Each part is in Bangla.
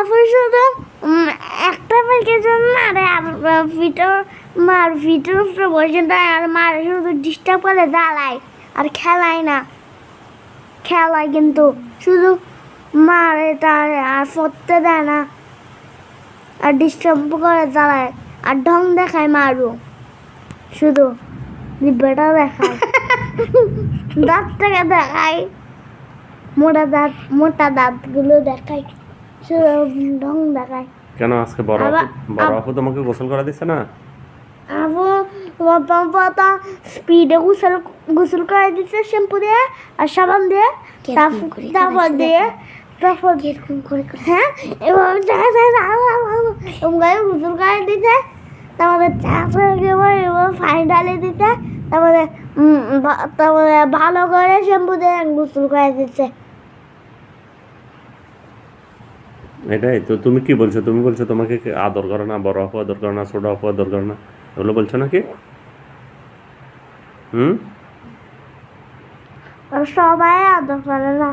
তারপর শুধু একটা পাখির জন্য আর ভিডিও মার ভিডিওর উপরে বসে দেয় আর মারে শুধু ডিস্টার্ব করে জ্বালায় আর খেলায় না। খেলায় কিন্তু শুধু মারে তার আর পড়তে দেয় না। আর ডিস্টার্ব করে জ্বালায় আর ঢং দেখায় মারু শুধু লিব্বাটা দেখায়। দাঁত থেকে দেখায়। মোটা দাঁত মোটা দাঁতগুলো দেখায়। ঢং দেখায় কেন আজকে বড় বড় আপু তোমাকে গোসল করা দিচ্ছে না? আবু প্রথম প্রথম স্পিডে গোসল গোসল করে দিচ্ছে শ্যাম্পু দিয়ে আর সাবান দিয়ে তারপর তারপর দিয়ে তারপর হ্যাঁ এবার চা- চা- চা- চা- চা- এরকম করে গোসল করে দিতে তারপরে চা এবার এবার পানি ঢালে দিতে তারপরে উম, তারপরে ভালো করে শ্যাম্পু দিয়ে গোসল করে দিচ্ছে এটাই। তো তুমি কি বলছো? তুমি বলছো তোমাকে আদর করে না বড় আপু আদর করে না ছোট আপু আদর করে না? এগুলো বলছো নাকি? হুম? সবাই আদর করে না।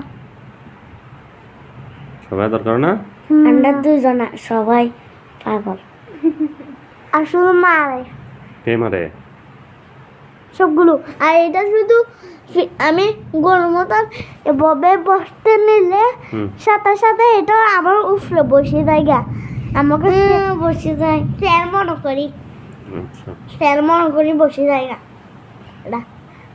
সবাই আদর করে না আমরা দুজনা সবাই পাগল। শুধু মারে। কে মারে? সবগুলো। আর এটা শুধু আমি গরুর মতন এভাবে বসতে নিলে সাথে সাথে এটা আমার উফরে বসে যায় গা। আমাকে বসে যায়। স্যার মনে করি। আচ্ছা। স্যার মনে করি বসে যায় গা। এটা।